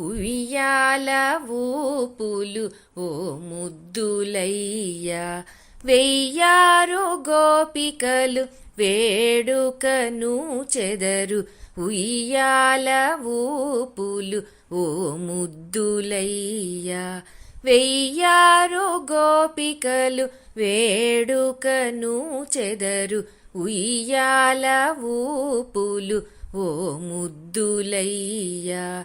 ఉయ్యాల ఊపులు ఓ ముద్దులయ్యా. వెయ్యారు గోపికలు వేడుకను చెదరు. ఉయ్యాల ఊపులు ఓ ముద్దులయ్యా. వెయ్యారు గోపికలు వేడుకను చెదరు. ఉయ్యాల ఊపులు ఓ ముద్దులయ్యా.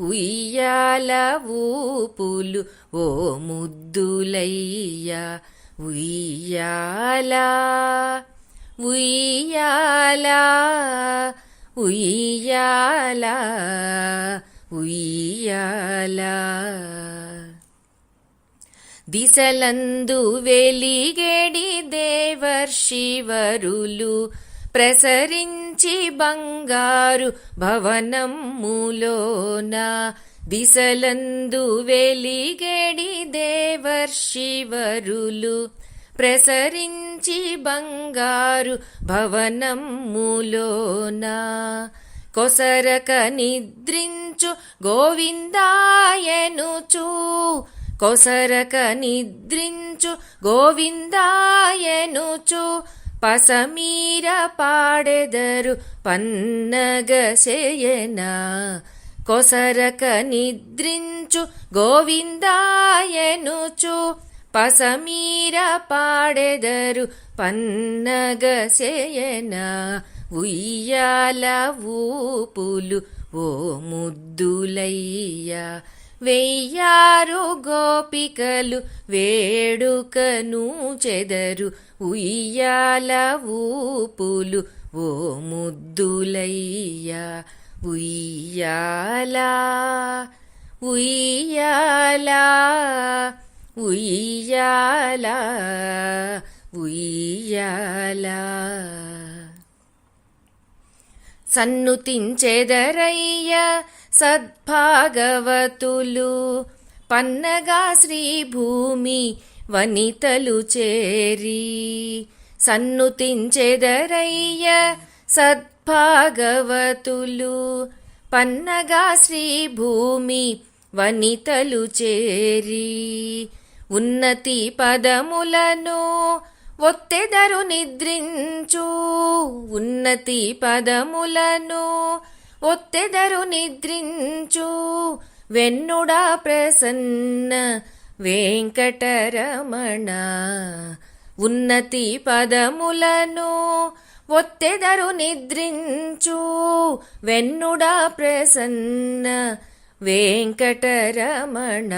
ఉయ్యాల ఊపులు ఓ ముద్దులయ్యా. ఉయ్యాల ఉయ్యాల ఉయ్యాల ఉయ్యాల. దిశలందు వెలిగేడి దేవర్షివరులు ప్రసరించి బంగారు భవనములోన దిశలందు వెలిగేడి దేవర్షివరులు ప్రసరించి బంగారు భవనములోన కొసరక నిద్రించు గోవిందాయనుచూ కొసరక నిద్రించు గోవిందాయనుచు పసమీర పాడెదరు పన్నగశయన కొసరక నిద్రించు గోవిందాయనుచు పసమీర పాడెదరు పన్నగశయన ఉయ్యాల ఊపులు ఓ ముద్దులయ్యా వెయ్యారు గోపికలు వేడుకను చెదరు. ఉయ్యాల ఊపులు ఓ ముద్దులయ్యా ఉయ్యాలా ఉయ్యాలా ఉయ్యాలా ఉయ్యాలా. సన్నుతించెదరయ్య సద్భాగవతులు పన్నగా శ్రీభూమి వనితలు చేరి సన్నుతించెదరయ్య సద్భాగవతులు పన్నగా శ్రీభూమి వనితలు చేరి ఉన్నతి పదములను ఒత్తెదరు నిద్రించు ఉన్నతి పదములను ఒత్తెదరు నిద్రించు. వెన్నుడా ప్రసన్న వెంకటరమణ. ఉన్నతి పదములను ఒత్తెదరు నిద్రించు. వెన్నుడా ప్రసన్న వెంకటరమణ.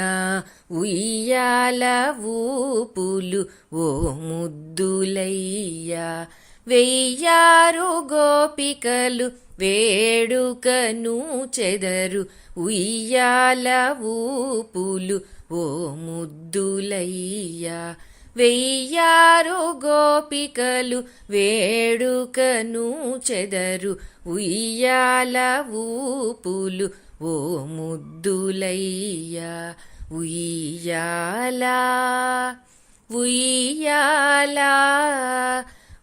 ఉయ్యాల ఊపులు ఓ ముద్దులయ్యా. వెయ్యారు గోపికలు వేడుకను చెదరు. ఉయ్యాల ఊపులు ఓ ముద్దులయ్యా. వెయ్యారు గోపికలు వేడుకను చెదరు. ఉయ్యాల ఊపులు ఓ ముద్దులయ్యా. ఉయ్యాలా ఉయ్యాలా